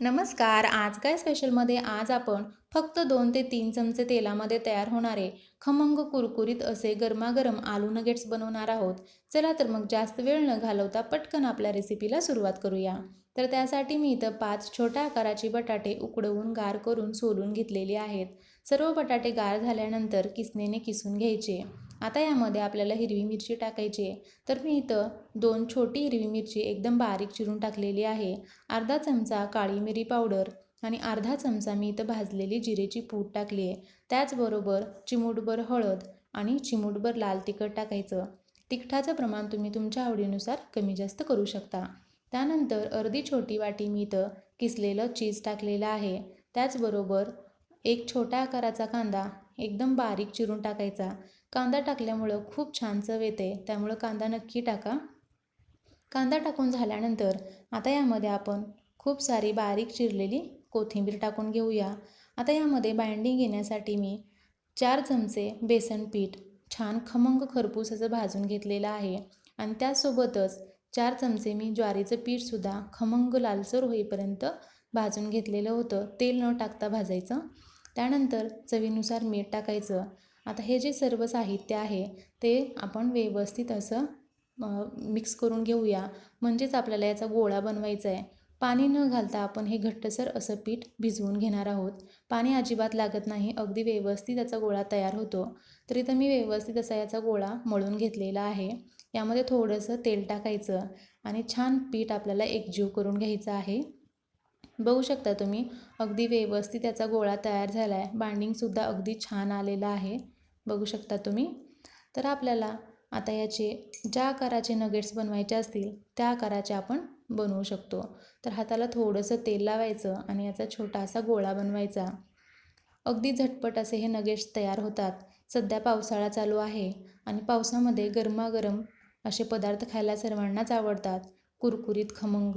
नमस्कार आज काय स्पेशलमध्ये? आज आपण फक्त दोन ते तीन चमचे तेलामध्ये तयार होणारे खमंग कुरकुरीत असे गरमागरम आलू नगेट्स बनवणार आहोत. चला तर मग जास्त वेळ न घालवता पटकन आपल्या रेसिपीला सुरुवात करूया. तर त्यासाठी मी इथं पाच छोट्या आकाराची बटाटे उकडवून गार करून सोलून घेतलेली आहेत. सर्व बटाटे गार झाल्यानंतर किसनेने किसून घ्यायचे. आता यामध्ये आपल्याला हिरवी मिरची टाकायची आहे. तर मी इथं दोन छोटी हिरवी मिरची एकदम बारीक चिरून टाकलेली आहे. अर्धा चमचा काळी मिरी पावडर आणि अर्धा चमचा मी इथं भाजलेली जिरेची पूड टाकली आहे. त्याचबरोबर चिमूटभर हळद आणि चिमूटभर लाल तिखट टाकायचं. तिखटाचं प्रमाण तुम्ही तुमच्या आवडीनुसार कमी जास्त करू शकता. त्यानंतर अर्धी छोटी वाटी मी इथं किसलेलं चीज टाकलेलं आहे. त्याचबरोबर एक छोट्या आकाराचा कांदा एकदम बारीक चिरून टाकायचा. कांदा टाकल्यामुळं खूप छान चव येते. त्यामुळं कांदा नक्की टाका. कांदा टाकून झाल्यानंतर आता यामध्ये आपण खूप सारी बारीक चिरलेली कोथिंबीर टाकून घेऊया. आता यामध्ये बाइंडिंग घेण्यासाठी मी चार चमचे बेसन पीठ छान खमंग खरपूस असं भाजून घेतलेलं आहे. आणि त्यासोबतच चार चमचे मी ज्वारीचं पीठसुद्धा खमंग लालसर होईपर्यंत भाजून घेतलेलं होतं. तेल न टाकता भाजायचं. त्यानंतर चवीनुसार मीठ टाकायचं. आता हे जे सर्व साहित्य आहे ते आपण व्यवस्थित असं मिक्स करून घेऊया. म्हणजेच आपल्याला याचा गोळा बनवायचा आहे. पाणी न घालता आपण हे घट्टसर असं पीठ भिजवून घेणार आहोत. पाणी अजिबात लागत नाही अगदी व्यवस्थित याचा गोळा तयार होतो. तरी तर मी व्यवस्थित असा याचा गोळा मळून घेतलेला आहे. यामध्ये थोडंसं तेल टाकायचं आणि छान पीठ आपल्याला एकजीव करून घ्यायचं आहे. बघू शकता तुम्ही अगदी व्यवस्थित याचा गोळा तयार झाला आहे बाइंडिंगसुद्धा अगदी छान आलेलं आहे. बघू शकता तुम्ही. तर आपल्याला आता याचे ज्या आकाराचे नगेट्स बनवायचे असतील त्या आकाराचे आपण बनवू शकतो. तर हाताला थोडंसं तेल लावायचं आणि याचा छोटासा गोळा बनवायचा. अगदी झटपट असे हे नगेट्स तयार होतात. सध्या पावसाळा चालू आहे आणि पावसामध्ये गरमागरम असे पदार्थ खायला सर्वांनाच आवडतात. कुरकुरीत खमंग.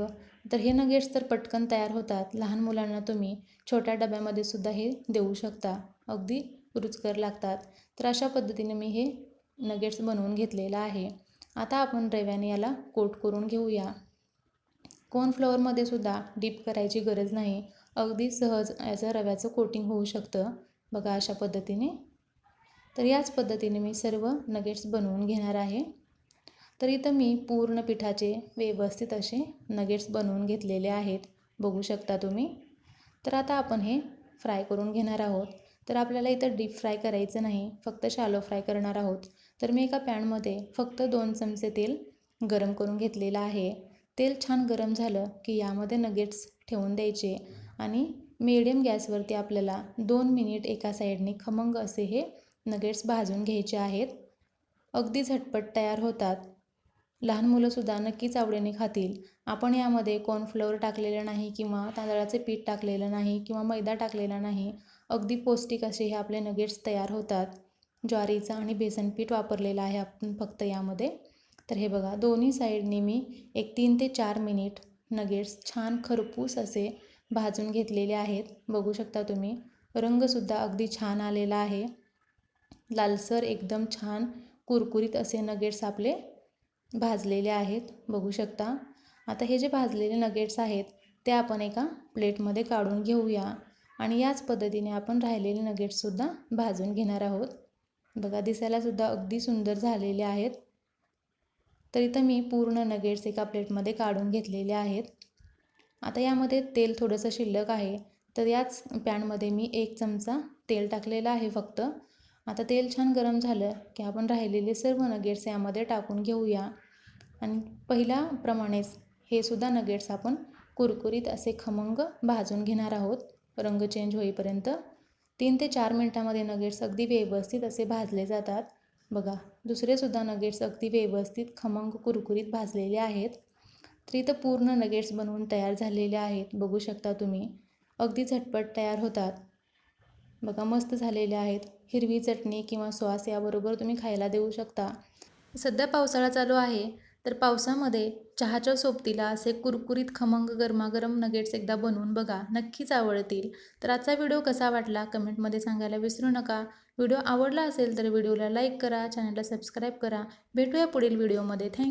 तर हे नगेट्स तर पटकन तयार होतात. लहान मुलांना तुम्ही छोट्या डब्यामध्ये सुद्धा हे देऊ शकता. अगदी रुचकर लागतात. तर अशा पद्धतीने मी हे नगेट्स बनवून घेतलेलं आहे. आता आपण रव्याने याला कोट करून घेऊया. कॉर्नफ्लॉवरमध्ये सुद्धा डीप करायची गरज नाही. अगदी सहज याचं रव्याचं कोटिंग होऊ शकतं. बघा अशा पद्धतीने. तर याच पद्धतीने मी सर्व नगेट्स बनवून घेणार आहे. तर इथं मी पूर्ण पिठाचे व्यवस्थित असे नगेट्स बनवून घेतलेले आहेत. बघू शकता तुम्ही. तर आता आपण हे फ्राय करून घेणार आहोत. तर आपल्याला इथं डीप फ्राय करायचं नाही फक्त शालो फ्राय करणार आहोत. तर मी एका पॅनमध्ये फक्त दोन चमचे तेल गरम करून घेतलेलं आहे. तेल छान गरम झालं की यामध्ये नगेट्स ठेवून द्यायचे आणि मिडियम गॅसवरती आपल्याला दोन मिनिट एका साईडने खमंग असे हे नगेट्स भाजून घ्यायचे आहेत. अगदी झटपट तयार होतात. लहान मुलंसुद्धा नक्कीच आवडीने खातील. आपण यामध्ये कॉर्नफ्लोअर टाकलेलं नाही किंवा तांदळाचे पीठ टाकलेलं नाही किंवा मैदा टाकलेला नाही. अगदी पौष्टिक असे हे आपले नगेट्स तयार होतात. ज्वारीचा आणि बेसन पीठ वापरलेलं आहे आपण फक्त यामध्ये. तर हे बघा दोन्ही साईडने मी एक तीन ते चार मिनिट नगेट्स छान खरपूस असे भाजून घेतलेले आहेत. बघू शकता तुम्ही रंगसुद्धा अगदी छान आलेला आहे. लालसर एकदम छान कुरकुरीत असे नगेट्स आपले भाजलेले आहेत. बघू शकता. आता हे जे भाजलेले नगेट्स आहेत ते आपण एका प्लेटमध्ये काढून घेऊया. आणि याच पद्धतीने आपण राहिलेले नगेट्ससुद्धा भाजून घेणार आहोत. बघा दिसायलासुद्धा अगदी सुंदर झालेले आहेत. तर इथं मी पूर्ण नगेट्स एका प्लेटमध्ये काढून घेतलेले आहेत. आता यामध्ये तेल थोडंसं शिल्लक आहे. तर याच पॅनमध्ये मी एक चमचा तेल टाकलेलं आहे फक्त. आता तेल छान गरम झालं की आपण राहिलेले सर्व नगेट्स यामध्ये टाकून घेऊया. आणि पहिल्याप्रमाणेच हे सुद्धा नगेट्स आपण कुरकुरीत असे खमंग भाजून घेणार आहोत. रंग चेंज होईपर्यंत तीन ते चार मिनटामध्ये नगेट्स अगदी व्यवस्थित असे भाजले जातात. बघा दुसरेसुद्धा नगेट्स अगदी व्यवस्थित खमंग कुरकुरीत भाजलेले आहेत. तर इथं पूर्ण नगेट्स बनवून तयार झालेले आहेत बघू शकता तुम्ही. अगदी झटपट तयार होतात. बघा मस्त झालेले आहेत. हिरवी चटणी किंवा सॉस याबरोबर तुम्ही खायला देऊ शकता. सध्या पावसाळा चालू आहे. तर पावसामध्ये चहाच्या सोबतीला असे कुरकुरीत खमंग गरमागरम नगेट्स एकदा बनवून बघा नक्कीच आवडतील. तर आजचा व्हिडिओ कसा वाटला? कमेंटमध्ये सांगायला विसरू नका. व्हिडिओ आवडला असेल तर व्हिडिओला लाईक करा चॅनलला सबस्क्राईब करा. भेटूया पुढील व्हिडिओमध्ये थँक्यू